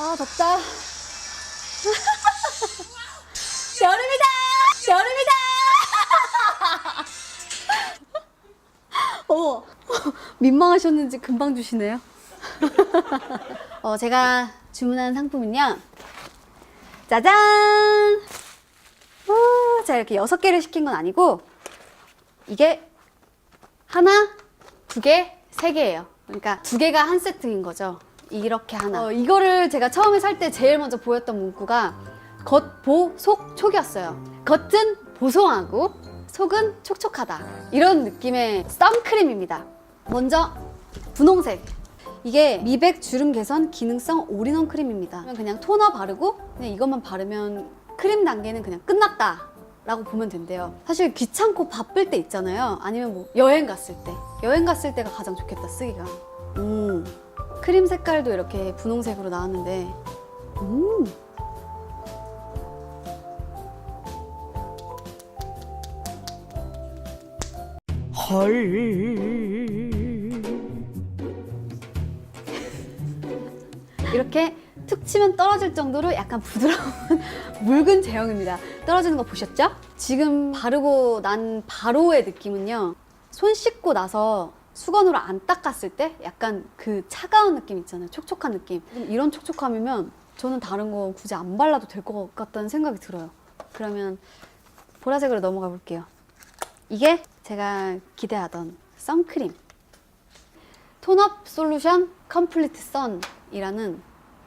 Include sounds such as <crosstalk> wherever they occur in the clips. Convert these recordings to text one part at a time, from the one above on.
아 덥다. <laughs> 여름이다. 여름이다. <laughs> 어머 <laughs> 민망하셨는지 금방 주시네요. 어 제가 주문한 상품은요. 짜잔. 오, 제가 이렇게 여섯 개를 시킨 건 아니고 이게 하나, 두 개, 세 개예요. 그러니까 두 개가 한 세트인 거죠. 이렇게 하나. 어, 이거를 제가 처음에 살 때 제일 먼저 보였던 문구가 겉, 보, 속, 촉이었어요. 겉은 보송하고 속은 촉촉하다. 이런 느낌의 선크림입니다. 먼저 분홍색. 이게 미백 주름 개선 기능성 올인원 크림입니다. 그냥 토너 바르고 그냥 이것만 바르면 크림 단계는 그냥 끝났다. 라고 보면 된대요. 사실 귀찮고 바쁠 때 있잖아요. 아니면 뭐 여행 갔을 때. 여행 갔을 때가 가장 좋겠다, 쓰기가. 음. 크림 색깔도 이렇게 분홍색으로 나왔는데, 음. 이렇게 툭 치면 떨어질 정도로 약간 부드러운 <laughs> 묽은 제형입니다. 떨어지는 거 보셨죠? 지금 바르고 난 바로의 느낌은요. 손 씻고 나서 수건으로 안 닦았을 때 약간 그 차가운 느낌 있잖아요. 촉촉한 느낌. 이런 촉촉함이면 저는 다른 거 굳이 안 발라도 될 것 같다는 생각이 들어요. 그러면 보라색으로 넘어가 볼게요. 이게 제가 기대하던 선크림. 톤업 솔루션 컴플리트 선이라는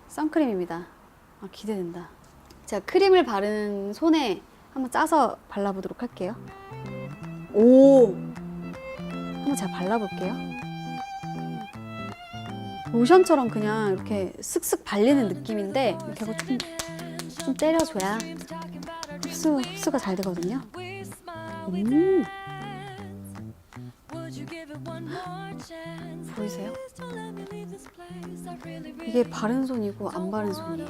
선크림입니다. 아, 기대된다. 제가 크림을 바른 손에 한번 짜서 발라보도록 할게요. 오! 한번 제가 발라볼게요. 로션처럼 그냥 이렇게 슥슥 발리는 느낌인데 이렇게 좀, 좀 때려줘야 흡수, 흡수가 잘 되거든요. 음. 보이세요? 이게 바른 손이고 안 바른 손이에요.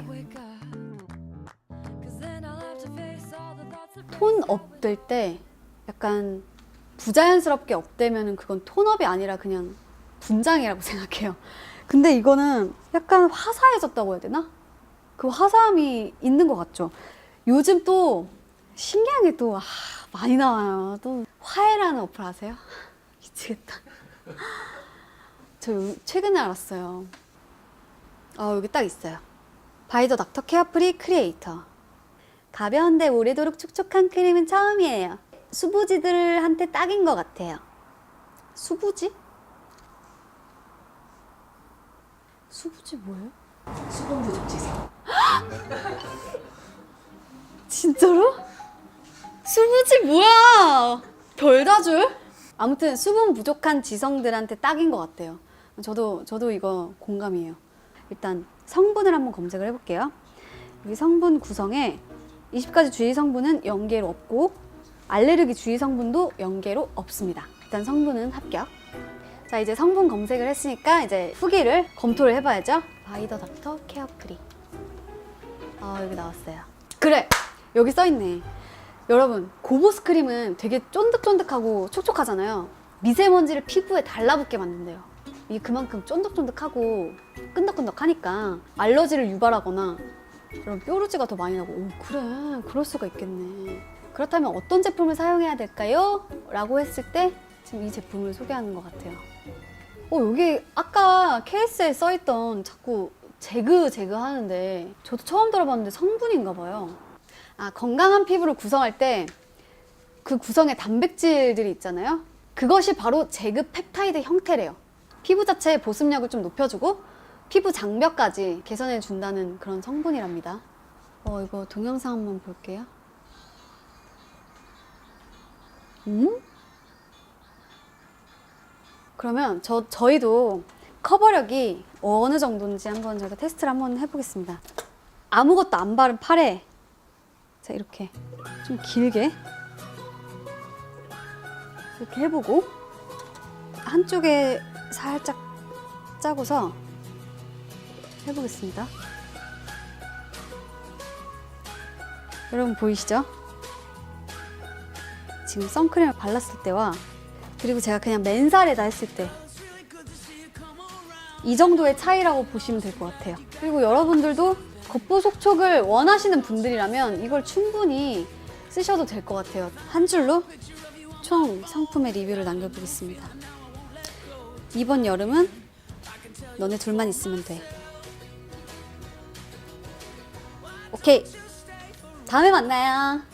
톤 업 될 때 약간 부자연스럽게 업되면은 그건 톤업이 아니라 그냥 분장이라고 <laughs> 생각해요. 근데 이거는 약간 화사해졌다고 해야 되나? 그 화사함이 있는 것 같죠. 요즘 또 신기한 게 또 아, 많이 나와요. 또 화해라는 어플 아세요? <laughs> 미치겠다. 저 요- 최근에 알았어요. 아 여기 딱 있어요. 바이더 닥터 케어프리 크리에이터. 가벼운데 오래도록 촉촉한 크림은 처음이에요. 수부지들한테 딱인 것 같아요. 수부지? 수부지 뭐예요? 수분 부족 지성. 진짜로? 수부지 뭐야? 별다 줄? 아무튼 수분 부족한 지성들한테 딱인 것 같아요. 저도 저도 이거 공감이에요. 일단 성분을 한번 검색을 해볼게요. 여기 성분 구성에 20가지 주의 성분은 연계로 없고 알레르기 주의 성분도 연계로 없습니다. 일단 성분은 합격. 자 이제 성분 검색을 했으니까 이제 후기를 검토를 해봐야죠. 바이더 닥터 케어 프리. 아 여기 나왔어요. 그래 여기 써 있네. 여러분 고보스 크림은 되게 쫀득쫀득하고 촉촉하잖아요. 미세먼지를 피부에 달라붙게 만든대요. 이게 그만큼 쫀득쫀득하고 끈덕끈덕하니까 알러지를 유발하거나 이런 뾰루지가 더 많이 나고 오 그래 그럴 수가 있겠네. 그렇다면 어떤 제품을 사용해야 될까요? 라고 했을 때 지금 이 제품을 소개하는 것 같아요. 어 여기 아까 케이스에 써있던 자꾸 제그 제그 하는데 저도 처음 들어봤는데 성분인가 봐요. 아 건강한 피부를 구성할 때 그 구성의 단백질들이 있잖아요. 그것이 바로 제그 펩타이드 형태래요. 피부 자체의 보습력을 좀 높여주고 피부 장벽까지 개선해 준다는 그런 성분이랍니다. 어 이거 동영상 한번 볼게요. 음? 그러면 저 저희도 커버력이 어느 정도인지 한번 저희가 테스트를 한번 해보겠습니다. 아무것도 안 바른 팔에 자 이렇게 좀 길게 이렇게 해보고 한쪽에 살짝 짜고서 해보겠습니다. 여러분 보이시죠? 지금 선크림을 발랐을 때와 그리고 제가 그냥 맨살에다 했을 때 이 정도의 차이라고 보시면 될 것 같아요. 그리고 여러분들도 겉보속촉을 원하시는 분들이라면 이걸 충분히 쓰셔도 될 것 같아요. 한 줄로 총 상품의 리뷰를 남겨보겠습니다. 이번 여름은 너네 둘만 있으면 돼. 오케이. 다음에 만나요.